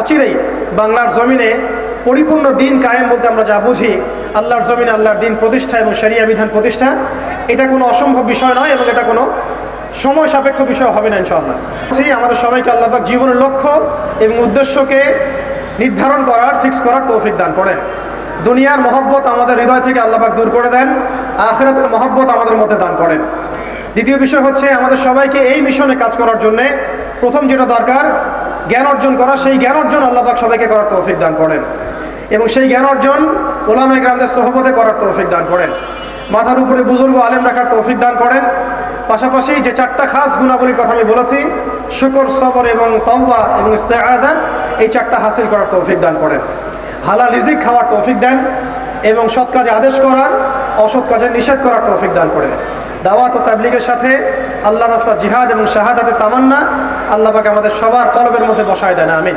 অচিরেই বাংলার জমিনে পরিপূর্ণ দিন কায়েম বলতে আমরা যা বুঝি, আল্লাহর জমিনে, আল্লাহর দিন প্রতিষ্ঠা এবং শরিয়া বিধান প্রতিষ্ঠা, এটা কোনো অসম্ভব বিষয় নয় এবং এটা কোনো সময় সাপেক্ষ বিষয় হবে না ইনশাআল্লাহ। সেই আমাদের সবাইকে আল্লাহবাক জীবনের লক্ষ্য এবং উদ্দেশ্যকে নির্ধারণ করার ফিক্স করার তৌফিক দান করেন। দুনিয়ার মহব্বত আমাদের হৃদয় থেকে আল্লাহবাক দূর করে দেন, আখেরাতের মহব্বত আমাদের মধ্যে দান করেন। দ্বিতীয় বিষয় হচ্ছে আমাদের সবাইকে এই মিশনে কাজ করার জন্যে প্রথম যেটা দরকার জ্ঞান অর্জন করা, সেই জ্ঞান অর্জন আল্লাহবাক সবাইকে করার তৌফিক দান করেন। এবং সেই জ্ঞান অর্জন ওলামা গ্রামদের সহবতে করার তৌফিক দান করেন। মাথার উপরে বুজুর্গ আলেম রাখার তৌফিক দান করেন। পাশাপাশি যে চারটা খাস গুণাবলীর কথা আমি বলেছি, শুকর, সবর এবং তওবা এবং ইস্তেআদা, এই চারটা হাসিল করার তৌফিক দান করেন। হালাল রিজিক খাওয়ার তৌফিক দেন এবং সৎ কাজে আদেশ করার অসৎ কাজে নিষেধ করার তৌফিক দান করে। দাওয়াত ও তাবলিগের সাথে আল্লাহ রাস্তা জিহাদ এবং শাহাদাতে তামান্না আল্লাহ আমাদের সবার তলবের মধ্যে বসায় দেয় না আমিন।